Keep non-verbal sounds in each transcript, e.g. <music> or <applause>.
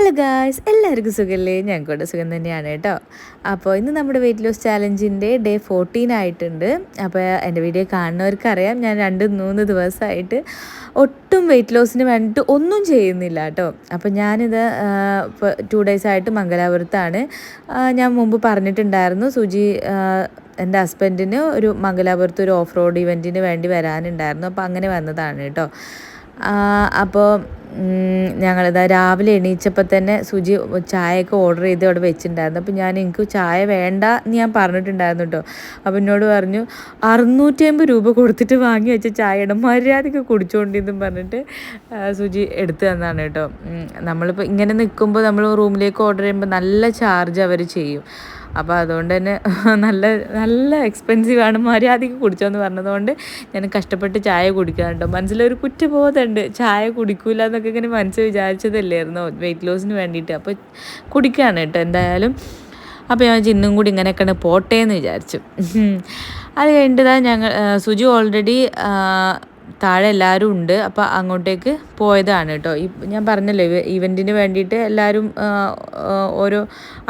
Hello guys എല്ലാവർക്കും സുഖമല്ലേ കൂടെ സുഖം തന്നെയാണ് കേട്ടോ. അപ്പോൾ ഇന്ന് നമ്മുടെ വെയിറ്റ് ലോസ് ചാലഞ്ചിന്റെ ഡേ ഫോർട്ടീൻ ആയിട്ടുണ്ട്. അപ്പോൾ എന്റെ വീഡിയോ കാണുന്നവർക്ക് അറിയാം ഞാൻ രണ്ട് മൂന്ന് ദിവസമായിട്ട് ഒട്ടും വെയിറ്റ് ലോസിന് വേണ്ടിയിട്ട് ഒന്നും ചെയ്യുന്നില്ല കേട്ടോ. അപ്പോൾ ഞാനിത് ഇപ്പോൾ ടു ഡേയ്സ് ആയിട്ട് മംഗലാപുരത്താണ്. ഞാൻ മുമ്പ് പറഞ്ഞിട്ടുണ്ടായിരുന്നു സുജി എന്റെ ഹസ്ബൻഡിന് ഒരു മംഗലാപുരത്ത് ഒരു ഓഫ് റോഡ് ഇവന്റിന് വേണ്ടി വരാനുണ്ടായിരുന്നു. അപ്പോൾ അങ്ങനെ വന്നതാണ് കേട്ടോ. അപ്പോൾ ഞങ്ങളിതാ രാവിലെ എണീച്ചപ്പോൾ തന്നെ സുജി ചായയൊക്കെ ഓർഡർ ചെയ്ത് അവിടെ വെച്ചിട്ടുണ്ടായിരുന്നു. അപ്പോൾ ഞാൻ എനിക്ക് ചായ വേണ്ട എന്ന് ഞാൻ പറഞ്ഞിട്ടുണ്ടായിരുന്നു കേട്ടോ അപ്പോൾ എന്നോട് പറഞ്ഞു അറുന്നൂറ്റി അമ്പത് രൂപ കൊടുത്തിട്ട് വാങ്ങി വെച്ച ചായയുടെ മര്യാദയ്ക്ക് കുടിച്ചുകൊണ്ടിന്നും പറഞ്ഞിട്ട് സുജി എടുത്തു തന്നാണ് കേട്ടോ നമ്മളിപ്പോൾ ഇങ്ങനെ നിൽക്കുമ്പോൾ നമ്മൾ റൂമിലേക്ക് ഓർഡർ ചെയ്യുമ്പോൾ നല്ല ചാർജ് അവർ ചെയ്യും. അപ്പോൾ അതുകൊണ്ട് തന്നെ <laughs> നല്ല നല്ല എക്സ്പെൻസീവാണ് മര്യാദയ്ക്ക് കുടിച്ചോന്ന് പറഞ്ഞതുകൊണ്ട് ഞാൻ കഷ്ടപ്പെട്ട് ചായ കുടിക്കാറുണ്ടോ മനസ്സിലൊരു കുറ്റബോധമുണ്ട് ചായ കുടിക്കൂല എന്നൊക്കെ ഇങ്ങനെ മനസ്സ് വിചാരിച്ചതല്ലായിരുന്നു? വെയിറ്റ് ലോസിന് വേണ്ടിയിട്ട്. അപ്പോൾ കുടിക്കുകയാണ് കേട്ടോ എന്തായാലും. അപ്പോൾ ഞാൻ ഇന്നും കൂടി ഇങ്ങനെയൊക്കെയാണ് പോട്ടെ എന്ന് വിചാരിച്ചു. <laughs> അത് കഴിഞ്ഞിട്ട് ഞങ്ങൾ സുജു ഓൾറെഡി താഴെ എല്ലാവരും ഉണ്ട്. അപ്പോൾ അങ്ങോട്ടേക്ക് പോയതാണ് കേട്ടോ. ഞാൻ പറഞ്ഞല്ലോ ഇവന്റിന് വേണ്ടിയിട്ട് എല്ലാവരും ഓരോ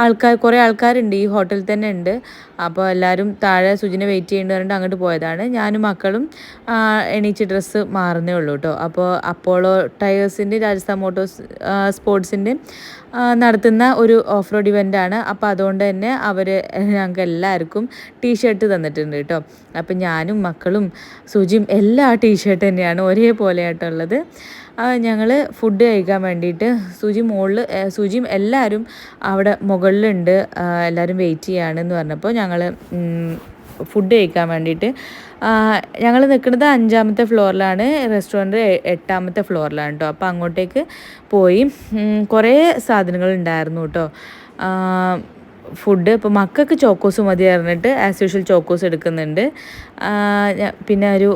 ആൾക്കാർ കുറേ ആൾക്കാരുണ്ട്. ഈ ഹോട്ടലിൽ തന്നെ ഉണ്ട്. അപ്പോൾ എല്ലാവരും താഴെ സുജിനെ വെയിറ്റ് ചെയ്യേണ്ടി പറഞ്ഞിട്ട് അങ്ങോട്ട് പോയതാണ്. ഞാനും മക്കളും എണീച്ച് ഡ്രസ്സ് മാറുന്നേ ഉള്ളൂ കേട്ടോ. അപ്പോൾ അപ്പോളോ ടയേഴ്സിന്റെ രാജസ്ഥാൻ മോട്ടോഴ്സ് സ്പോർട്സിന്റെ നടത്തുന്ന ഒരു ഓഫ് റോഡ് ഇവന്റാണ് അപ്പോൾ അതുകൊണ്ട് തന്നെ അവർ ഞങ്ങൾക്ക് എല്ലാവർക്കും ടീഷർട്ട് തന്നിട്ടുണ്ട് കേട്ടോ. അപ്പം ഞാനും മക്കളും സുജിയും എല്ലാ ടീഷർട്ട് തന്നെയാണ് ഒരേപോലെ ആയിട്ടുള്ളത് ഞങ്ങൾ ഫുഡ് കഴിക്കാൻ വേണ്ടിയിട്ട് സുജി മുകളിൽ സുജിയും എല്ലാവരും അവിടെ മുകളിലുണ്ട്. എല്ലാവരും വെയിറ്റ് ചെയ്യുകയാണെന്ന് പറഞ്ഞപ്പോൾ ഞങ്ങൾ ഫുഡ് കഴിക്കാൻ വേണ്ടിയിട്ട്. ഞങ്ങൾ നിൽക്കുന്നത് അഞ്ചാമത്തെ ഫ്ലോറിലാണ് റെസ്റ്റോറന്റ് എട്ടാമത്തെ ഫ്ലോറിലാണ് കേട്ടോ അപ്പോൾ അങ്ങോട്ടേക്ക് പോയി. കുറേ സാധനങ്ങൾ ഉണ്ടായിരുന്നു കേട്ടോ ഫുഡ് ഇപ്പോൾ മക്കൾക്ക് ചോക്കോസ് മതി പറഞ്ഞിട്ട് ആസ് യൂഷ്വൽ ചോക്കോസ് എടുക്കുന്നുണ്ട്. പിന്നെ ഒരു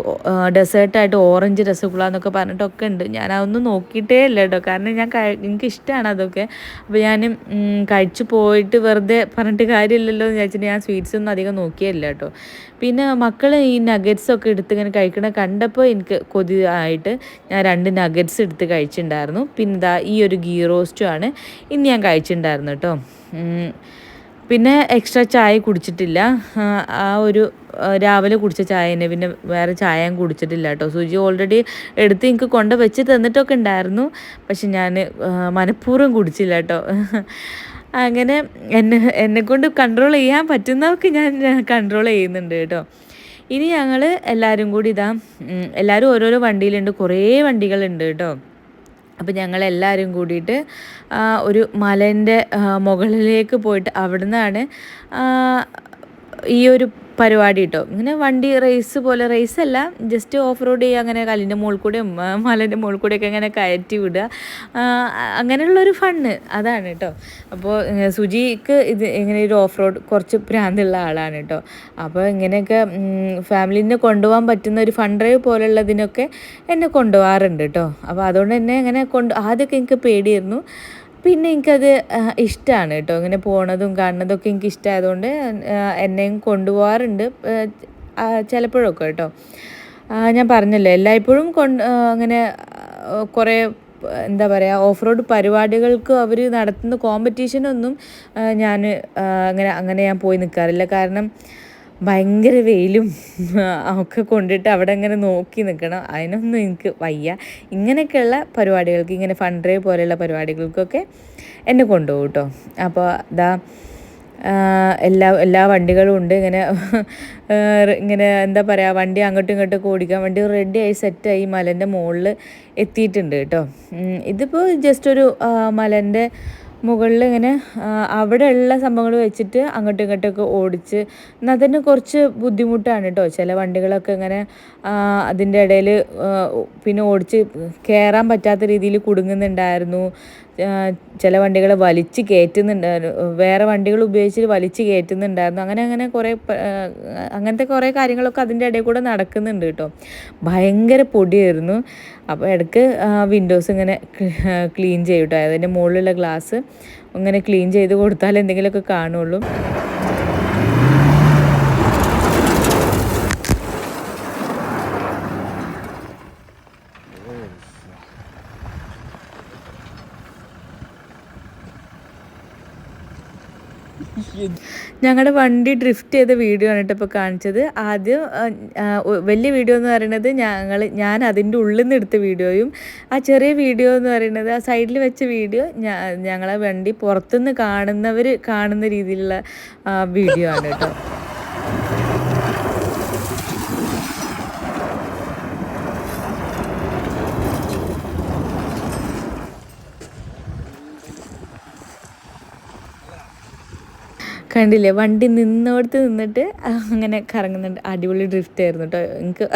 ഡെസേർട്ടായിട്ട് ഓറഞ്ച് രസഗുള എന്നൊക്കെ പറഞ്ഞിട്ടൊക്കെ ഉണ്ട്. ഞാൻ അതൊന്നും നോക്കിയിട്ടേ ഇല്ല കേട്ടോ. കാരണം ഞാൻ എനിക്ക് ഇഷ്ടമാണ് അതൊക്കെ. അപ്പോൾ ഞാൻ കഴിച്ചു പോയിട്ട് വെറുതെ പറഞ്ഞിട്ട് കാര്യമില്ലല്ലോ എന്ന് വിചാരിച്ചിട്ട് ഞാൻ സ്വീറ്റ്സ് ഒന്നും അധികം നോക്കിയില്ല കേട്ടോ. പിന്നെ മക്കൾ ഈ നഗറ്റ്സ് ഒക്കെ എടുത്ത് ഇങ്ങനെ കഴിക്കണ കണ്ടപ്പോൾ എനിക്ക് കൊതി ആയിട്ട് ഞാൻ രണ്ട് നഗറ്റ്സ് എടുത്ത് കഴിച്ചിട്ടുണ്ടായിരുന്നു. പിന്നെ ഈ ഒരു ഗീ റോസ്റ്റും ആണ്. ഇന്ന് ഞാൻ കഴിച്ചിട്ടുണ്ടായിരുന്നു കേട്ടോ. പിന്നെ എക്സ്ട്രാ ചായ കുടിച്ചിട്ടില്ല. ആ, ഒരു രാവിലെ കുടിച്ച ചായ തന്നെ പിന്നെ വേറെ ചായ കുടിച്ചിട്ടില്ല കേട്ടോ. സുജി ഓൾറെഡി എടുത്ത് എനിക്ക് കൊണ്ട് വെച്ച് തന്നിട്ടൊക്കെ ഉണ്ടായിരുന്നു. പക്ഷെ ഞാൻ മനഃപൂർവം കുടിച്ചില്ല കേട്ടോ. അങ്ങനെ എന്നെ എന്നെ കൊണ്ട് കൺട്രോൾ ചെയ്യാൻ പറ്റുന്നവർക്ക് ഞാൻ കൺട്രോൾ ചെയ്യുന്നുണ്ട് കേട്ടോ. ഇനി ഞങ്ങൾ എല്ലാവരും കൂടി ഇതാ എല്ലാവരും ഓരോരോ വണ്ടിയിലുണ്ട്. കുറേ വണ്ടികളുണ്ട് കേട്ടോ. അപ്പോൾ ഞങ്ങളെല്ലാവരും കൂടിയിട്ട് ഒരു മലേന്റെ മുകളിലേക്ക് പോയിട്ട് അവിടെ നിന്നാണ് ഈ ഒരു പരിപാടി കേട്ടോ ഇങ്ങനെ വണ്ടി റേസ് പോലെ റേസ് അല്ല ജസ്റ്റ് ഓഫ് റോഡ് ചെയ്യുക അങ്ങനെ കല്ലിന്റെ മുകളിൽ കൂടെയും മലന്റെ മുകളിൽ കൂടെയൊക്കെ ഇങ്ങനെ കയറ്റി വിടുക. അങ്ങനെയുള്ളൊരു ഫണ്ണ് അതാണ് കേട്ടോ അപ്പോൾ സുജിക്ക് ഇത് ഇങ്ങനെ ഒരു ഓഫ് റോഡ് കുറച്ച് പ്രാന്തുള്ള ആളാണ് കേട്ടോ അപ്പോൾ ഇങ്ങനെയൊക്കെ ഫാമിലിനെ കൊണ്ടുപോകാൻ പറ്റുന്ന ഒരു ഫണ്ട് ഡ്രൈവ് പോലുള്ളതിനൊക്കെ എന്നെ കൊണ്ടുപോകാറുണ്ട് കേട്ടോ അപ്പോൾ അതുകൊണ്ട് തന്നെ ഇങ്ങനെ കൊണ്ട് ആദ്യമൊക്കെ എനിക്ക് പേടിയായിരുന്നു. പിന്നെ എനിക്കത് ഇഷ്ടമാണ് കേട്ടോ ഇങ്ങനെ പോണതും കാണുന്നതും ഒക്കെ എനിക്ക് ഇഷ്ടമായതുകൊണ്ട് എന്നെയും കൊണ്ടുപോകാറുണ്ട് ചിലപ്പോഴൊക്കെ കേട്ടോ ഞാൻ പറഞ്ഞല്ലോ എല്ലായ്പ്പോഴും കൊണ്ട് അങ്ങനെ കുറേ എന്താ പറയുക ഓഫ് റോഡ് പരിപാടികൾക്ക് അവർ നടത്തുന്ന കോമ്പറ്റീഷനൊന്നും ഞാൻ അങ്ങനെ അങ്ങനെ ഞാൻ പോയി നിൽക്കാറില്ല കാരണം ഭയങ്കര വെയിലും ഒക്കെ കൊണ്ടിട്ട് അവിടെ അങ്ങനെ നോക്കി നിൽക്കണം അതിനൊന്നും എനിക്ക് വയ്യ. ഇങ്ങനെയൊക്കെയുള്ള പരിപാടികൾക്ക് ഇങ്ങനെ ഫണ്ട് ഡ്രൈവ് പോലെയുള്ള പരിപാടികൾക്കൊക്കെ എന്നെ കൊണ്ടുപോകും കേട്ടോ അപ്പോൾ ഇതാ എല്ലാ എല്ലാ വണ്ടികളും ഉണ്ട്. ഇങ്ങനെ ഇങ്ങനെ എന്താ പറയുക വണ്ടി അങ്ങോട്ടും ഇങ്ങോട്ടും ഓടിക്കാൻ വണ്ടി റെഡിയായി സെറ്റായി മലന്റെ മുകളിൽ എത്തിയിട്ടുണ്ട് കേട്ടോ ഇതിപ്പോൾ ജസ്റ്റ് ഒരു മലേന്റെ മുകളിൽ ഇങ്ങനെ അവിടെ അവിടെയുള്ള സംഭവങ്ങൾ വെച്ചിട്ട് അങ്ങോട്ടും ഇങ്ങോട്ടൊക്കെ ഓടിച്ച് എന്നാൽ തന്നെ കുറച്ച് ബുദ്ധിമുട്ടാണ് കേട്ടോ ചില വണ്ടികളൊക്കെ ഇങ്ങനെ അതിന്റെ ഇടയിൽ പിന്നെ ഓടിച്ച് കയറാൻ പറ്റാത്ത രീതിയിൽ കുടുങ്ങുന്നുണ്ടായിരുന്നു. ചില വണ്ടികൾ വലിച്ച് കയറ്റുന്നുണ്ടായിരുന്നു വേറെ വണ്ടികൾ ഉപയോഗിച്ച് വലിച്ച് കയറ്റുന്നുണ്ടായിരുന്നു. അങ്ങനെ അങ്ങനെ കുറേ അങ്ങനത്തെ കുറേ കാര്യങ്ങളൊക്കെ അതിന്റെ ഇടയിൽ കൂടെ നടക്കുന്നുണ്ട് കേട്ടോ. ഭയങ്കര പൊടിയായിരുന്നു. അപ്പോൾ ഇടയ്ക്ക് വിൻഡോസ് ഇങ്ങനെ ക്ലീൻ ചെയ്യും കേട്ടോ. അതിന്റെ മുകളിലുള്ള ഗ്ലാസ് ഇങ്ങനെ ക്ലീൻ ചെയ്ത് കൊടുത്താൽ എന്തെങ്കിലുമൊക്കെ കാണുള്ളൂ. ഞങ്ങളുടെ വണ്ടി ഡ്രിഫ്റ്റ് ചെയ്ത വീഡിയോ ആണ് കേട്ടോ ഇപ്പോൾ കാണിച്ചത്. ആദ്യം വലിയ വീഡിയോ എന്ന് പറയുന്നത് ഞങ്ങൾ ഞാൻ അതിന്റെ ഉള്ളിൽ നിന്ന് എടുത്ത വീഡിയോയും ആ ചെറിയ വീഡിയോ എന്ന് പറയുന്നത് ആ സൈഡിൽ വെച്ച വീഡിയോ ഞങ്ങളെ വണ്ടി പുറത്തുനിന്ന് കാണുന്നവർ കാണുന്ന രീതിയിലുള്ള വീഡിയോ ആണ് കേട്ടോ കണ്ടില്ലേ? വണ്ടി നിന്നോടത്ത് നിന്നിട്ട് അങ്ങനെ കറങ്ങുന്നുണ്ട്. അടിപൊളി ഡ്രിഫ്റ്റ് ആയിരുന്നു കേട്ടോ എനിക്ക്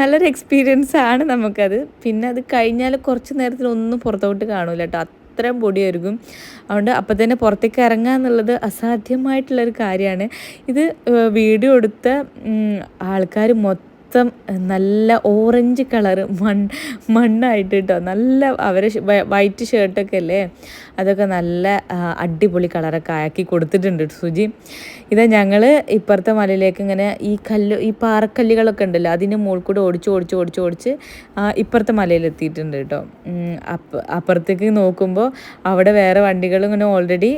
നല്ലൊരു എക്സ്പീരിയൻസ് ആണ് നമുക്കത്. പിന്നെ അത് കഴിഞ്ഞാൽ കുറച്ച് നേരത്തിൽ ഒന്നും പുറത്തോട്ട് കാണൂല കേട്ടോ അത്രയും പൊടിയായിരിക്കും. അതുകൊണ്ട് അപ്പം തന്നെ പുറത്തേക്ക് ഇറങ്ങുക എന്നുള്ളത് അസാധ്യമായിട്ടുള്ളൊരു കാര്യമാണ്. ഇത് വീഡിയോ എടുത്ത ആൾക്കാർ മൊത്തം മൊത്തം നല്ല ഓറഞ്ച് കളറ് മൺ മണ്ണായിട്ട് കേട്ടോ നല്ല അവരെ വൈറ്റ് ഷർട്ടൊക്കെ അല്ലേ? അതൊക്കെ നല്ല അടിപൊളി കളറൊക്കെ ആക്കി കൊടുത്തിട്ടുണ്ട് ട്ടോ സുജി. ഇതാ ഞങ്ങൾ ഇപ്പുറത്തെ മലയിലേക്ക് ഇങ്ങനെ ഈ കല്ല് ഈ പാറക്കല്ലുകളൊക്കെ ഉണ്ടല്ലോ അതിന് മുകളിൽ കൂടെ ഓടിച്ച് ഓടിച്ച് ഓടിച്ച് ഓടിച്ച് ഇപ്പുറത്തെ മലയിൽ എത്തിയിട്ടുണ്ട് കേട്ടോ. അപ്പ അപ്പുറത്തേക്ക് നോക്കുമ്പോൾ അവിടെ വേറെ വണ്ടികൾ ഇങ്ങനെ ഓൾറെഡി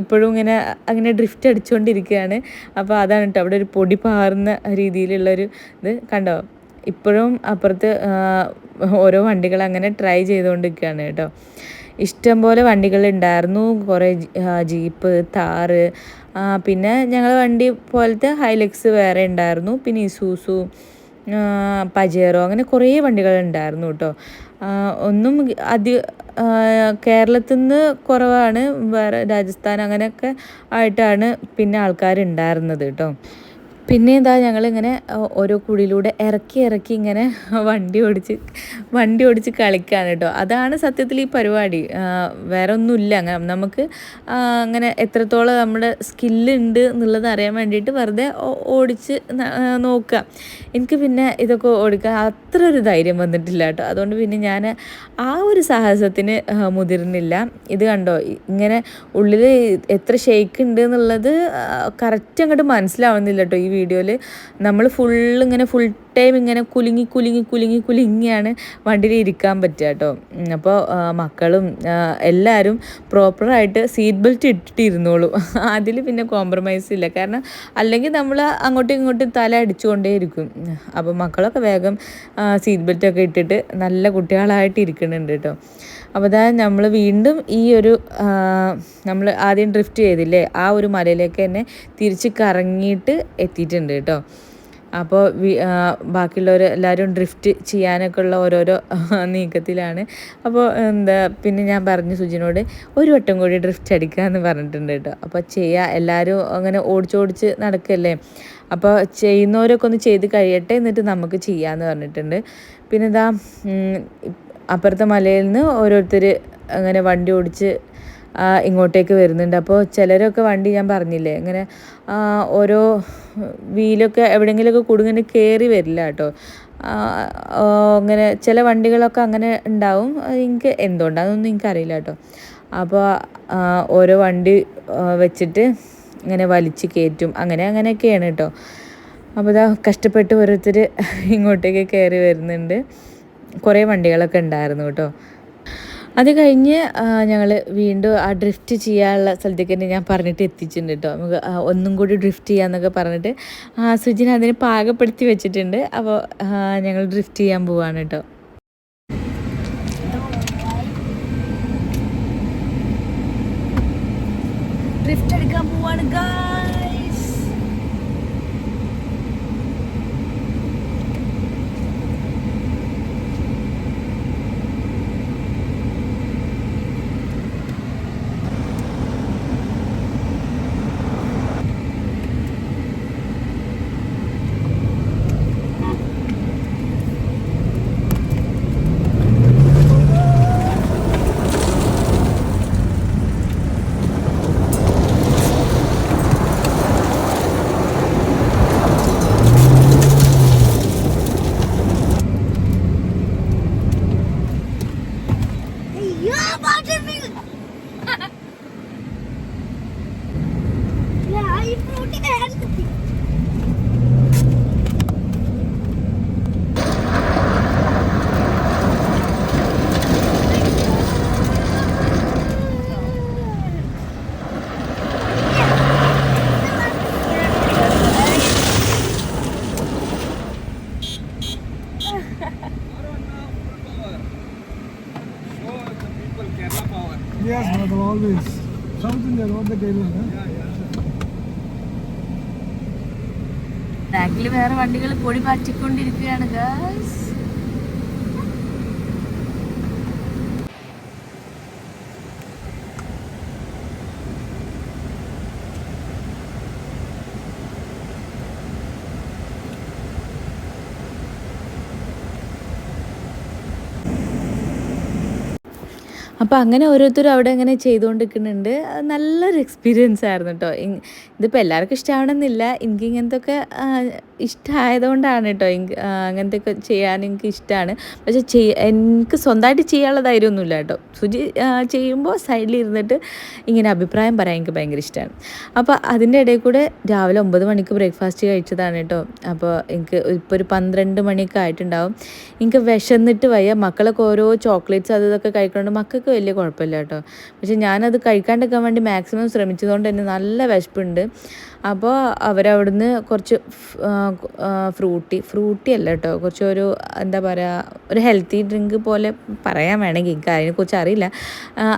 ഇപ്പോഴും ഇങ്ങനെ അങ്ങനെ ഡ്രിഫ്റ്റ് അടിച്ചുകൊണ്ടിരിക്കുകയാണ് അപ്പോൾ അതാണ് കേട്ടോ അവിടെ ഒരു പൊടി പാറുന്ന രീതിയിലുള്ളൊരു ഇത് കണ്ടോ? ഇപ്പോഴും അപ്പുറത്ത് ഓരോ വണ്ടികൾ അങ്ങനെ ട്രൈ ചെയ്തുകൊണ്ടിരിക്കുകയാണ് കേട്ടോ. ഇഷ്ടംപോലെ വണ്ടികൾ ഉണ്ടായിരുന്നു. കുറേ ജീപ്പ് താറ് പിന്നെ ഞങ്ങൾ വണ്ടി പോലത്തെ ഹൈലക്സ് വേറെ ഉണ്ടായിരുന്നു. പിന്നെ ഇസൂസു പജേറോ അങ്ങനെ കുറേ വണ്ടികൾ ഉണ്ടായിരുന്നു കേട്ടോ. ഒന്നും അധിക കേരളത്തിൽ നിന്ന് കുറവാണ്. വേറെ രാജസ്ഥാൻ അങ്ങനെയൊക്കെ ആയിട്ടാണ് പിന്നെ ആൾക്കാരുണ്ടായിരുന്നത് കേട്ടോ. പിന്നെ എന്താ ഞങ്ങളിങ്ങനെ ഓരോ കുഴിയിലൂടെ ഇറക്കി ഇറക്കി ഇങ്ങനെ വണ്ടി ഓടിച്ച് വണ്ടി ഓടിച്ച് കളിക്കുകയാണ് കേട്ടോ. അതാണ് സത്യത്തിൽ ഈ പരിപാടി. വേറെ ഒന്നുമില്ല അങ്ങനെ നമുക്ക് അങ്ങനെ എത്രത്തോളം നമ്മുടെ സ്കില്ലുണ്ട് എന്നുള്ളത് അറിയാൻ വേണ്ടിയിട്ട് വെറുതെ ഓടിച്ച് നോക്കുക. എനിക്ക് പിന്നെ ഇതൊക്കെ ഓടിക്കാൻ അത്ര ഒരു ധൈര്യം വന്നിട്ടില്ല കേട്ടോ. അതുകൊണ്ട് പിന്നെ ഞാൻ ആ ഒരു സാഹസത്തിന് മുതിർന്നില്ല. ഇത് കണ്ടോ? ഇങ്ങനെ ഉള്ളിൽ എത്ര ഷേക്ക് ഉണ്ട് എന്നുള്ളത് കറക്റ്റ് അങ്ങോട്ട് മനസ്സിലാവുന്നില്ല കേട്ടോ. ഈ വീഡിയോയിൽ നമ്മൾ ഫുള്ള് ഇങ്ങനെ ഫുൾ ടൈം ഇങ്ങനെ കുലുങ്ങി കുലുങ്ങി കുലുങ്ങി കുലുങ്ങിയാണ് വണ്ടിയിൽ ഇരിക്കാൻ പറ്റുക കേട്ടോ. അപ്പോൾ മക്കളും എല്ലാവരും പ്രോപ്പറായിട്ട് സീറ്റ് ബെൽറ്റ് ഇട്ടിട്ടിരുന്നോളൂ. <laughs> അതിൽ പിന്നെ കോംപ്രമൈസ് ഇല്ല. കാരണം അല്ലെങ്കിൽ നമ്മൾ അങ്ങോട്ടും ഇങ്ങോട്ടും തല അടിച്ചുകൊണ്ടേയിരിക്കും. അപ്പോൾ മക്കളൊക്കെ വേഗം സീറ്റ് ബെൽറ്റൊക്കെ ഇട്ടിട്ട് നല്ല കുട്ടികളായിട്ട് ഇരിക്കുന്നുണ്ട് കേട്ടോ. അപ്പോൾ അതായത് നമ്മൾ വീണ്ടും ഈ ഒരു നമ്മൾ ആദ്യം ഡ്രിഫ്റ്റ് ചെയ്തില്ലേ? ആ ഒരു മലയിലേക്ക് തന്നെ തിരിച്ച് കറങ്ങിയിട്ട് എത്തിയിട്ടുണ്ട് കേട്ടോ. അപ്പോൾ ബാക്കിയുള്ളവർ എല്ലാവരും ഡ്രിഫ്റ്റ് ചെയ്യാനൊക്കെ ഉള്ള ഓരോരോ നീക്കത്തിലാണ്. അപ്പോൾ എന്താ പിന്നെ ഞാൻ പറഞ്ഞു സുജിനോട് ഒരു വട്ടം കൂടി ഡ്രിഫ്റ്റ് അടിക്കാമെന്ന് പറഞ്ഞിട്ടുണ്ട് കേട്ടോ. അപ്പോൾ ചെയ്യുക എല്ലാവരും അങ്ങനെ ഓടിച്ചോടിച്ച് നടക്കല്ലേ? അപ്പോൾ ചെയ്യുന്നവരൊക്കെ ഒന്ന് ചെയ്ത് കഴിയട്ടെ എന്നിട്ട് നമുക്ക് ചെയ്യാമെന്ന് പറഞ്ഞിട്ടുണ്ട്. പിന്നെ ഇതാ അപ്പുറത്തെ മലയിൽ നിന്ന് ഓരോരുത്തർ അങ്ങനെ വണ്ടി ഓടിച്ച് ഇങ്ങോട്ടേക്ക് വരുന്നുണ്ട്. അപ്പോൾ ചിലരൊക്കെ വണ്ടി ഞാൻ പറഞ്ഞില്ലേ ഇങ്ങനെ ഓരോ വീലൊക്കെ എവിടെയെങ്കിലുമൊക്കെ കുടുങ്ങനെ കയറി വരില്ല കേട്ടോ. അങ്ങനെ ചില വണ്ടികളൊക്കെ അങ്ങനെ ഉണ്ടാവും. എനിക്ക് എന്തുകൊണ്ടാണെന്നൊന്നും എനിക്കറിയില്ല കേട്ടോ. അപ്പോൾ ഓരോ വണ്ടി വെച്ചിട്ട് ഇങ്ങനെ വലിച്ച് കയറ്റും. അങ്ങനെ അങ്ങനെയൊക്കെയാണ് കേട്ടോ. അപ്പോൾ ഇതാ കഷ്ടപ്പെട്ട് ഓരോരുത്തർ ഇങ്ങോട്ടേക്ക് കയറി വരുന്നുണ്ട്. കുറേ വണ്ടികളൊക്കെ ഉണ്ടായിരുന്നു കേട്ടോ. അത് കഴിഞ്ഞ് ഞങ്ങൾ വീണ്ടും ആ ഡ്രിഫ്റ്റ് ചെയ്യാനുള്ള സ്ഥലത്തേക്ക് തന്നെ ഞാൻ പറഞ്ഞിട്ട് എത്തിച്ചിട്ടുണ്ട് കേട്ടോ നമുക്ക് ഒന്നും കൂടി ഡ്രിഫ്റ്റ് ചെയ്യാന്നൊക്കെ പറഞ്ഞിട്ട് സുജിൻ അതിന് പാകപ്പെടുത്തി വെച്ചിട്ടുണ്ട്. അപ്പോൾ ഞങ്ങൾ ഡ്രിഫ്റ്റ് ചെയ്യാൻ പോവാണ് കേട്ടോ ഡ്രിഫ്റ്റ് എടുക്കാൻ പോവാണ് ഗായ്സ് Yes, but always. വേറെ വണ്ടികൾ പൊടി പാറ്റിക്കൊണ്ടിരിക്കുകയാണ് ഗായ്സ് അപ്പോൾ അങ്ങനെ ഓരോരുത്തരും അവിടെ അങ്ങനെ ചെയ്തുകൊണ്ടിരിക്കുന്നുണ്ട്. നല്ലൊരു എക്സ്പീരിയൻസ് ആയിരുന്നു കേട്ടോ ഇതിപ്പോൾ എല്ലാവർക്കും ഇഷ്ടമാവണമെന്നില്ല എനിക്ക് ഇങ്ങനത്തെ ഒക്കെ ഇഷ്ടമായതുകൊണ്ടാണ് കേട്ടോ അങ്ങനത്തെ ഒക്കെ ചെയ്യാൻ എനിക്ക് ഇഷ്ടമാണ് പക്ഷെ ചെയ്യ എനിക്ക് സ്വന്തമായിട്ട് ചെയ്യാനുള്ള ധൈര്യമൊന്നുമില്ല കേട്ടോ സുജി ചെയ്യുമ്പോൾ സൈഡിൽ ഇരുന്നിട്ട് ഇങ്ങനെ അഭിപ്രായം പറയാൻ എനിക്ക് ഭയങ്കര ഇഷ്ടമാണ് അപ്പോൾ അതിന്റെ ഇടയിൽ കൂടെ രാവിലെ ഒമ്പത് മണിക്ക് ബ്രേക്ക്ഫാസ്റ്റ് കഴിച്ചതാണ് കേട്ടോ അപ്പോൾ എനിക്ക് ഇപ്പോൾ ഒരു പന്ത്രണ്ട് മണിയൊക്കെ ആയിട്ടുണ്ടാവും. എനിക്ക് വിശന്നിട്ട് വയ്യ. മക്കളൊക്കെ ഓരോ ചോക്ലേറ്റ്സ് അത് ഇതൊക്കെ കഴിക്കൊണ്ട് മക്കൾക്ക് വലിയ കുഴപ്പമില്ല കേട്ടോ. പക്ഷെ ഞാനത് കഴിക്കാണ്ടിരിക്കാൻ വേണ്ടി മാക്സിമം ശ്രമിച്ചതുകൊണ്ട് തന്നെ നല്ല വിശപ്പുണ്ട്. അപ്പോൾ അവരവിടുന്ന് കുറച്ച് ഫ്രൂട്ടി ഫ്രൂട്ടി അല്ല കേട്ടോ കുറച്ച് ഒരു എന്താ പറയുക ഒരു ഹെൽത്തി ഡ്രിങ്ക് പോലെ പറയാൻ വേണമെങ്കിൽ എനിക്ക് അതിനെക്കുറിച്ച് അറിയില്ല.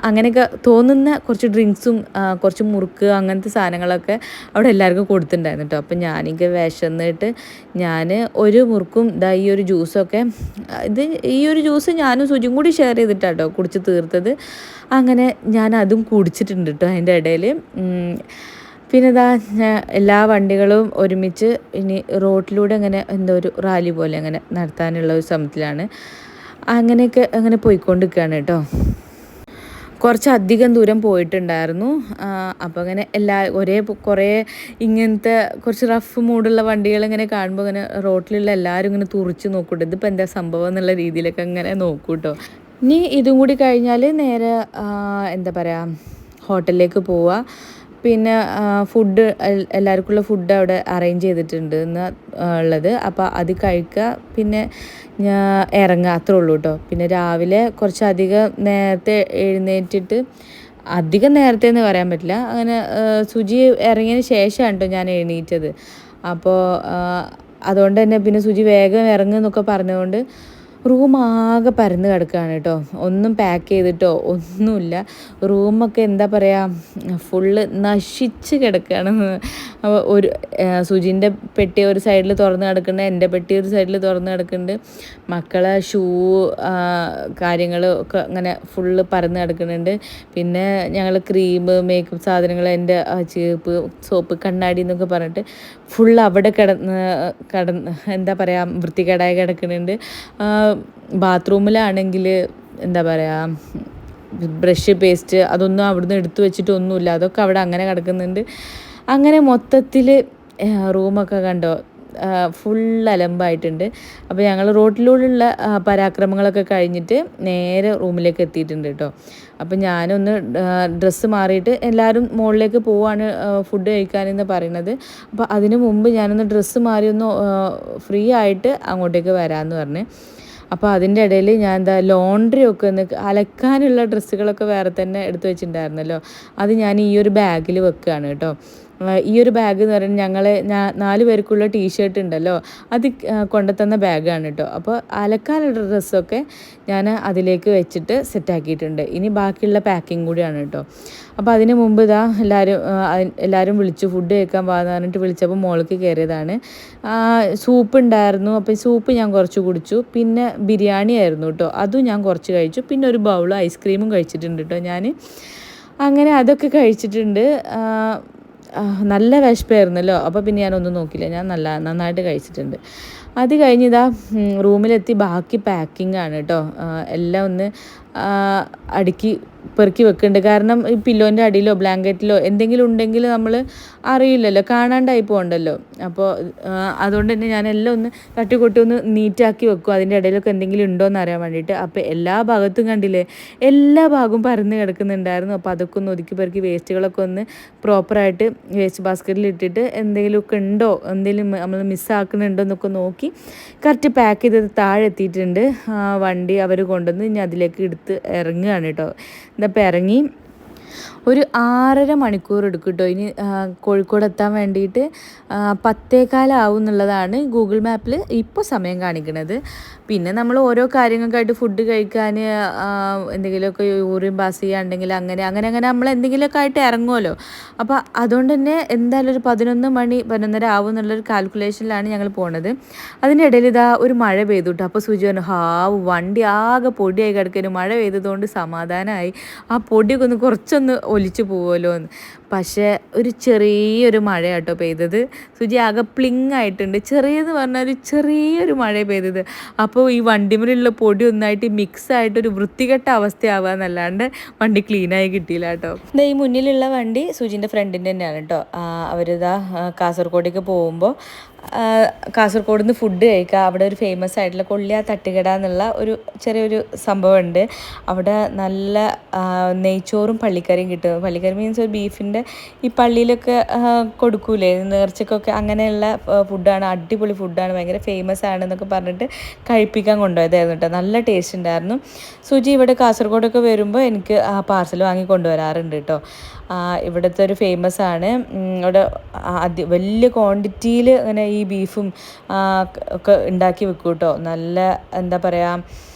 അങ്ങനെയൊക്കെ തോന്നുന്ന കുറച്ച് ഡ്രിങ്ക്സും കുറച്ച് മുറുക്ക് അങ്ങനത്തെ സാധനങ്ങളൊക്കെ അവിടെ എല്ലാവർക്കും കൊടുത്തിട്ടുണ്ടായിരുന്നു കേട്ടോ അപ്പം ഞാനെനിക്ക് വിശന്നിട്ട് ഞാൻ ഒരു മുറുക്കും ഇതാ ഈ ഒരു ജ്യൂസൊക്കെ ഇത് ഈ ഒരു ജ്യൂസ് ഞാനും സുജിയും കൂടി ഷെയർ ചെയ്തിട്ടാണ് കേട്ടോ കുടിച്ച് തീർത്തത്. അങ്ങനെ ഞാൻ അതും കുടിച്ചിട്ടുണ്ട് കേട്ടോ അതിന്റെ ഇടയിൽ പിന്നെ ഇതാ എല്ലാ വണ്ടികളും ഒരുമിച്ച് ഇനി റോഡിലൂടെ അങ്ങനെ എന്തോ ഒരു റാലി പോലെ അങ്ങനെ നടത്താനുള്ള ഒരു ശ്രമത്തിലാണ്. അങ്ങനെയൊക്കെ അങ്ങനെ പോയിക്കൊണ്ടിരിക്കുകയാണ് കേട്ടോ. കുറച്ചധികം ദൂരം പോയിട്ടുണ്ടായിരുന്നു. അപ്പോൾ അങ്ങനെ എല്ലാ ഒരേ കുറേ ഇങ്ങനത്തെ കുറച്ച് റഫ് മൂടുള്ള വണ്ടികൾ ഇങ്ങനെ കാണുമ്പോൾ ഇങ്ങനെ റോട്ടിലുള്ള എല്ലാവരും ഇങ്ങനെ തുറിച്ച് നോക്കൂട്ടോ. ഇതിപ്പോൾ എന്താ സംഭവം എന്നുള്ള രീതിയിലൊക്കെ അങ്ങനെ നോക്കൂ നോക്കൂട്ടോ ഇനി ഇതും കൂടി കഴിഞ്ഞാൽ നേരെ എന്താ പറയുക ഹോട്ടലിലേക്ക് പോവുക. പിന്നെ ഫുഡ് എല്ലാവർക്കുള്ള ഫുഡ് അവിടെ അറേഞ്ച് ചെയ്തിട്ടുണ്ട് എന്ന് ഉള്ളത്. അപ്പോൾ അത് കഴിക്കുക. പിന്നെ ഇറങ്ങുക. അത്രേ ഉള്ളൂ കേട്ടോ പിന്നെ രാവിലെ കുറച്ചധികം നേരത്തെ എഴുന്നേറ്റിട്ട് അധികം നേരത്തെ എന്ന് പറയാൻ പറ്റില്ല. അങ്ങനെ സുജി ഇറങ്ങിയതിന് ശേഷമാണ് കേട്ടോ ഞാൻ എഴുന്നേറ്റത് അപ്പോൾ അതുകൊണ്ട് തന്നെ പിന്നെ സുജി വേഗം ഇറങ്ങുമെന്നൊക്കെ പറഞ്ഞതുകൊണ്ട് റൂം ആകെ പരന്ന് കിടക്കുകയാണ് കേട്ടോ. ഒന്നും പാക്ക് ചെയ്തിട്ടോ ഒന്നുമില്ല. റൂമൊക്കെ എന്താ പറയുക ഫുള്ള് നശിച്ച് കിടക്കുകയാണ് അപ്പോൾ ഒരു സുജിന്റെ പെട്ടി ഒരു സൈഡിൽ തുറന്ന് കിടക്കുന്നുണ്ട് എന്റെ പെട്ടി ഒരു സൈഡിൽ തുറന്ന് കിടക്കുന്നുണ്ട്. മക്കളെ ഷൂ കാര്യങ്ങൾ ഒക്കെ അങ്ങനെ ഫുള്ള് പരന്ന് കിടക്കുന്നുണ്ട്. പിന്നെ ഞങ്ങൾ ക്രീം മേക്കപ്പ് സാധനങ്ങൾ എന്റെ ആ, സോപ്പ് കണ്ണാടി എന്നൊക്കെ പറഞ്ഞിട്ട് ഫുൾ അവിടെ കിടന്ന് കിടന്ന് എന്താ പറയുക വൃത്തികേടായി കിടക്കുന്നുണ്ട്. ബാത്റൂമിലാണെങ്കിൽ എന്താ പറയുക ബ്രഷ് പേസ്റ്റ് അതൊന്നും അവിടുന്ന് എടുത്തു വെച്ചിട്ടൊന്നുമില്ല. അതൊക്കെ അവിടെ അങ്ങനെ കിടക്കുന്നുണ്ട്. അങ്ങനെ മൊത്തത്തിൽ റൂമൊക്കെ കണ്ടോ ഫുൾ അലമ്പായിട്ടുണ്ട്. അപ്പോൾ ഞങ്ങൾ റോട്ടിലൂടെയുള്ള പരാക്രമങ്ങളൊക്കെ കഴിഞ്ഞിട്ട് നേരെ റൂമിലേക്ക് എത്തിയിട്ടുണ്ട് കേട്ടോ അപ്പോൾ ഞാനൊന്ന് ഡ്രസ്സ് മാറിയിട്ട് എല്ലാവരും മുകളിലേക്ക് പോവാണ് ഫുഡ് കഴിക്കാനെന്ന് പറയുന്നത് അപ്പോൾ അതിനു മുമ്പ് ഞാനൊന്ന് ഡ്രസ്സ് മാറി ഒന്ന് ഫ്രീ ആയിട്ട് അങ്ങോട്ടേക്ക് വരാമെന്ന് പറഞ്ഞ്. അപ്പോൾ അതിന്റെ ഇടയിൽ ഞാൻ എന്താ ലോണ്ടറി ഒക്കെ ഒന്ന് അലക്കാനുള്ള ഡ്രസ്സുകളൊക്കെ വേറെ തന്നെ എടുത്തു വെച്ചിട്ടുണ്ടായിരുന്നല്ലോ. അത് ഞാൻ ഈ ഒരു ബാഗിൽ വെക്കുകയാണ് കേട്ടോ. ഈ ഒരു ബാഗ് എന്ന് പറയുന്നത് ഞങ്ങളെ ഞാ- നാല് പേർക്കുള്ള ടീഷർട്ട് ഉണ്ടല്ലോ അത് കൊണ്ടുത്തന്ന ബാഗാണ് കേട്ടോ അപ്പോൾ അലക്കാനുള്ള ഡ്രസ്സൊക്കെ ഞാൻ അതിലേക്ക് വെച്ചിട്ട് സെറ്റാക്കിയിട്ടുണ്ട് ഇനി ബാക്കിയുള്ള പാക്കിംഗ് കൂടിയാണ് കേട്ടോ അപ്പോൾ അതിന് മുമ്പ് ഇതാ എല്ലാവരും എല്ലാവരും വിളിച്ചു ഫുഡ് കഴിക്കാൻ പോകാന്ന് പറഞ്ഞിട്ട് വിളിച്ചപ്പോൾ മോൾക്ക് കയറിയതാണ് സൂപ്പ് ഉണ്ടായിരുന്നു. അപ്പോൾ സൂപ്പ് ഞാൻ കുറച്ച് കുടിച്ചു. പിന്നെ ബിരിയാണി ആയിരുന്നു കേട്ടോ അതും ഞാൻ കുറച്ച് കഴിച്ചു. പിന്നെ ഒരു ബൗൾ ഐസ്ക്രീമും കഴിച്ചിട്ടുണ്ട് കേട്ടോ ഞാൻ അങ്ങനെ അതൊക്കെ കഴിച്ചിട്ടുണ്ട്. നല്ല വിശപ്പായിരുന്നല്ലോ. അപ്പോൾ പിന്നെ ഞാനൊന്നും നോക്കില്ല ഞാൻ നല്ല നന്നായിട്ട് കഴിച്ചിട്ടുണ്ട്. അത് കഴിഞ്ഞിതാ റൂമിലെത്തി ബാക്കി പാക്കിംഗ് ആണ് കേട്ടോ എല്ലാം ഒന്ന് അടുക്കി പെറുക്കി വെക്കുന്നുണ്ട് കാരണം ഈ പില്ലോന്റെ അടിയിലോ ബ്ലാങ്കറ്റിലോ എന്തെങ്കിലും ഉണ്ടെങ്കിൽ നമ്മൾ അറിയില്ലല്ലോ. കാണാണ്ടായി പോകണ്ടല്ലോ. അപ്പോൾ അതുകൊണ്ട് തന്നെ ഞാൻ എല്ലാം ഒന്ന് തട്ടിക്കൊട്ടി ഒന്ന് നീറ്റാക്കി വെക്കും. അതിന്റെ ഇടയിലൊക്കെ എന്തെങ്കിലും ഉണ്ടോ എന്ന് അറിയാൻ വേണ്ടിയിട്ട്. അപ്പോൾ എല്ലാ ഭാഗത്തും കണ്ടില്ലേ? എല്ലാ ഭാഗവും പരന്ന് കിടക്കുന്നുണ്ടായിരുന്നു. അപ്പോൾ അതൊക്കെ ഒന്ന് ഒതുക്കി പെറുക്കി വേസ്റ്റുകളൊക്കെ ഒന്ന് പ്രോപ്പറായിട്ട് വേസ്റ്റ് ബാസ്ക്കറ്റിൽ ഇട്ടിട്ട് എന്തെങ്കിലുമൊക്കെ ഉണ്ടോ? എന്തെങ്കിലും നമ്മൾ മിസ്സാക്കുന്നുണ്ടോ എന്നൊക്കെ നോക്കി കറക്റ്റ് പാക്ക് ചെയ്ത് താഴെ എത്തിയിട്ടുണ്ട്. വണ്ടി അവർ കൊണ്ടുവന്ന് ഞാൻ അതിലേക്ക് എടുത്ത് ഇറങ്ങുകയാണ് കേട്ടോ. ഇതപ്പോൾ ഇറങ്ങി ഒരു ആറര മണിക്കൂർ എടുക്കും കേട്ടോ ഇനി കോഴിക്കോട് എത്താൻ വേണ്ടിയിട്ട് പത്തേക്കാലാവും എന്നുള്ളതാണ് ഗൂഗിൾ മാപ്പിൽ ഇപ്പോൾ സമയം കാണിക്കുന്നത് പിന്നെ നമ്മൾ ഓരോ കാര്യങ്ങൾക്കായിട്ട് ഫുഡ് കഴിക്കാൻ എന്തെങ്കിലുമൊക്കെ യൂറിൻ പാസ് ചെയ്യാണ്ടെങ്കിൽ അങ്ങനെ അങ്ങനെ അങ്ങനെ നമ്മൾ എന്തെങ്കിലുമൊക്കെ ആയിട്ട് ഇറങ്ങുമല്ലോ. അപ്പോൾ അതുകൊണ്ട് തന്നെ എന്തായാലും ഒരു പതിനൊന്ന് മണി പതിനൊന്നര ആവും എന്നുള്ളൊരു കാൽക്കുലേഷനിലാണ് ഞങ്ങൾ പോണത്. അതിനിടയിൽ ഇതാ ഒരു മഴ പെയ്തു കേട്ടോ അപ്പോൾ സുജി പറഞ്ഞു ഹാവ് വണ്ടി ആകെ പൊടിയായി കിടക്കുന്നു. മഴ പെയ്തതുകൊണ്ട് സമാധാനമായി. ആ പൊടിയൊക്കെ ഒന്ന് കുറച്ചൊന്ന് ഒലിച്ചു പോവുമല്ലോ എന്ന്. പക്ഷേ ഒരു ചെറിയൊരു മഴ കേട്ടോ പെയ്തത്. സുജി ആകെ പ്ലിങ് ആയിട്ടുണ്ട് ചെറിയെന്ന് പറഞ്ഞാൽ ഒരു ചെറിയൊരു മഴ പെയ്തത്. അപ്പോൾ ഈ വണ്ടിമേലുള്ള പൊടി ഒന്നായിട്ട് മിക്സ് ആയിട്ട് ഒരു വൃത്തികെട്ട അവസ്ഥയാവുക എന്നല്ലാണ്ട് വണ്ടി ക്ലീനായി കിട്ടിയില്ല കേട്ടോ ഈ മുന്നിലുള്ള വണ്ടി സുജിന്റെ ഫ്രണ്ടിന്റെ തന്നെയാണ് കേട്ടോ അവരിതാ കാസർഗോഡേക്ക് പോകുമ്പോൾ കാസർഗോഡ് നിന്ന് ഫുഡ് കഴിക്കുക അവിടെ ഒരു ഫേമസ് ആയിട്ടുള്ള കൊള്ളിയ തട്ടുകട എന്നുള്ള ഒരു ചെറിയൊരു സംഭവമുണ്ട്. അവിടെ നല്ല നെയ്ച്ചോറും പള്ളിക്കറിയും കിട്ടും. പള്ളിക്കറി മീൻസ് ഒരു ബീഫിന്റെ ഈ പള്ളിയിലൊക്കെ കൊടുക്കൂലേ? നേർച്ചക്കൊക്കെ അങ്ങനെയുള്ള ഫുഡാണ് അടിപൊളി ഫുഡാണ് ഭയങ്കര ഫേമസ് ആണ് എന്നൊക്കെ പറഞ്ഞിട്ട് കഴിപ്പിക്കാൻ കൊണ്ടുപോയതായിരുന്നു കേട്ടോ. നല്ല ടേസ്റ്റ് ഉണ്ടായിരുന്നു. സുജി ഇവിടെ കാസർഗോഡൊക്കെ വരുമ്പോൾ എനിക്ക് ആ പാർസൽ വാങ്ങി കൊണ്ടുവരാറുണ്ട് കേട്ടോ. ഇവിടുത്തെ ഒരു ഫേമസ് ആണ്. ഇവിടെ അതി വലിയ ക്വാണ്ടിറ്റിയിൽ ഇങ്ങനെ ഈ ബീഫും ഒക്കെ ഉണ്ടാക്കി വെക്കും കേട്ടോ. നല്ല എന്താ പറയുക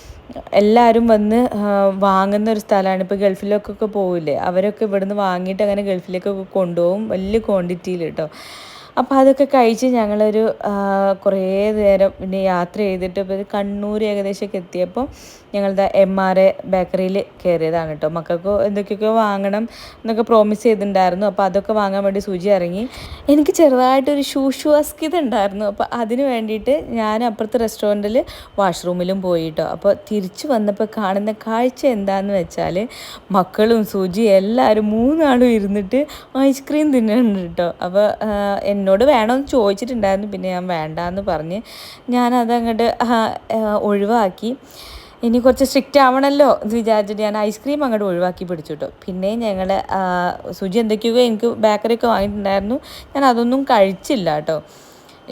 എല്ലാവരും വന്ന് വാങ്ങുന്ന ഒരു സ്ഥലമാണ്. ഇപ്പോൾ ഗൾഫിലേക്കൊക്കെ പോവില്ലേ? അവരൊക്കെ ഇവിടുന്ന് വാങ്ങിയിട്ട് അങ്ങനെ ഗൾഫിലേക്കൊക്കെ കൊണ്ടുപോകും. വലിയ ക്വാണ്ടിറ്റിയിൽ കേട്ടോ അപ്പോൾ അതൊക്കെ കഴിച്ച് ഞങ്ങളൊരു കുറേ നേരം പിന്നെ യാത്ര ചെയ്തിട്ട് ഇപ്പോൾ കണ്ണൂർ ഏകദേശമൊക്കെ എത്തിയപ്പോൾ ഞങ്ങളുടെ എം ആർ എ ബേക്കറിയിൽ കയറിയതാണ് കേട്ടോ. മക്കൾക്ക് എന്തൊക്കെയൊക്കെയോ വാങ്ങണം എന്നൊക്കെ പ്രോമിസ് ചെയ്തിട്ടുണ്ടായിരുന്നു. അപ്പോൾ അതൊക്കെ വാങ്ങാൻ വേണ്ടി സൂചി ഇറങ്ങി. എനിക്ക് ചെറുതായിട്ടൊരു ശൂശ്വാസ്കിത ഉണ്ടായിരുന്നു. അപ്പോൾ അതിന് വേണ്ടിയിട്ട് ഞാൻ അപ്പുറത്തെ റെസ്റ്റോറന്റിൽ വാഷ്റൂമിലും പോയി കേട്ടോ. അപ്പോൾ തിരിച്ചു വന്നപ്പോൾ കാണുന്ന കാഴ്ച എന്താണെന്ന് വെച്ചാൽ മക്കളും സൂചി എല്ലാവരും മൂന്നാളും ഇരുന്നിട്ട് ഐസ്ക്രീം തിന്നുന്നുണ്ട് കേട്ടോ. അപ്പോൾ എന്നോട് വേണമെന്ന് ചോദിച്ചിട്ടുണ്ടായിരുന്നു. പിന്നെ ഞാൻ വേണ്ടാന്ന് പറഞ്ഞ് ഞാനത് അങ്ങോട്ട് ഒഴിവാക്കി. ഇനി കുറച്ച് സ്ട്രിക്റ്റ് ആവണമല്ലോ എന്ന് വിചാരിച്ചിട്ട് ഞാൻ ഐസ്ക്രീം അങ്ങോട്ട് ഒഴിവാക്കി പിടിച്ചു പിന്നെ ഞങ്ങൾ സുജി എന്തൊക്കെയോ എനിക്ക് ബേക്കറി ഒക്കെ വാങ്ങിയിട്ടുണ്ടായിരുന്നു. ഞാൻ അതൊന്നും കഴിച്ചില്ല കേട്ടോ.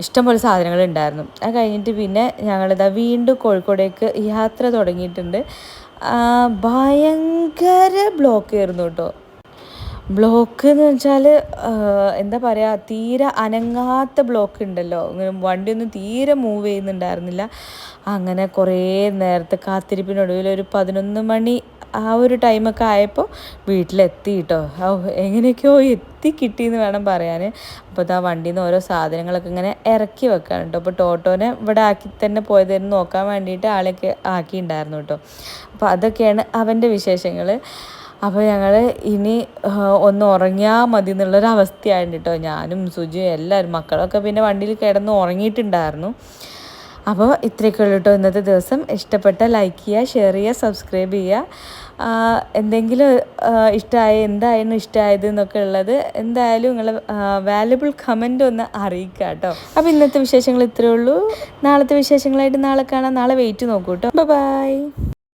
ഇഷ്ടംപോലെ സാധനങ്ങൾ ഉണ്ടായിരുന്നു. അത് കഴിഞ്ഞിട്ട് പിന്നെ ഞങ്ങളിതാ വീണ്ടും കോഴിക്കോടേക്ക് യാത്ര തുടങ്ങിയിട്ടുണ്ട്. ഭയങ്കര ബ്ലോക്ക് ആയിരുന്നു കേട്ടോ. ബ്ലോക്ക് എന്ന് വെച്ചാൽ എന്താ പറയുക തീരെ അനങ്ങാത്ത ബ്ലോക്ക് ഉണ്ടല്ലോ വണ്ടിയൊന്നും തീരെ മൂവ് ചെയ്യുന്നുണ്ടായിരുന്നില്ല. അങ്ങനെ കുറേ നേരത്തെ കാത്തിരിപ്പിനൊടുവിൽ ഒരു പതിനൊന്ന് മണി ആ ഒരു ടൈമൊക്കെ ആയപ്പോൾ വീട്ടിലെത്തി കേട്ടോ എങ്ങനെയൊക്കെയോ എത്തി കിട്ടിയെന്ന് വേണം പറയാൻ അപ്പോൾ ഇതാ വണ്ടിയിൽ നിന്ന് ഓരോ സാധനങ്ങളൊക്കെ ഇങ്ങനെ ഇറക്കി വെക്കാണ് കേട്ടോ അപ്പോൾ ടോട്ടോനെ ഇവിടെ ആക്കി തന്നെ പോയതെന്ന് നോക്കാൻ വേണ്ടിയിട്ട് ആളെയൊക്കെ ആക്കിയിട്ടുണ്ടായിരുന്നു കേട്ടോ അപ്പോൾ അതൊക്കെയാണ് അവന്റെ വിശേഷങ്ങൾ അപ്പോൾ ഞങ്ങൾ ഇനി ഒന്ന് ഉറങ്ങിയാൽ മതി എന്നുള്ളൊരു അവസ്ഥയായിരുന്നു കേട്ടോ. ഞാനും സുജിയും എല്ലാവരും മക്കളൊക്കെ പിന്നെ വണ്ടിയിൽ കിടന്ന് ഉറങ്ങിയിട്ടുണ്ടായിരുന്നു. അപ്പോൾ ഇത്രയൊക്കെ ഉള്ളൂ കേട്ടോ ഇന്നത്തെ ദിവസം. ഇഷ്ടപ്പെട്ട ലൈക്ക് ചെയ്യുക ഷെയർ ചെയ്യുക സബ്സ്ക്രൈബ് ചെയ്യുക. എന്തെങ്കിലും ഇഷ്ടമായ എന്തായിരുന്നു ഇഷ്ടമായത് എന്നൊക്കെ ഉള്ളത് എന്തായാലും നിങ്ങൾ വാല്യബിൾ കമന്റ് ഒന്ന് അറിയിക്കുക കേട്ടോ. അപ്പോൾ ഇന്നത്തെ വിശേഷങ്ങൾ ഇത്രയേ ഉള്ളൂ. നാളത്തെ വിശേഷങ്ങളായിട്ട് നാളെ കാണാം. നാളെ വെയിറ്റ് നോക്കൂ കേട്ടോ. ബൈ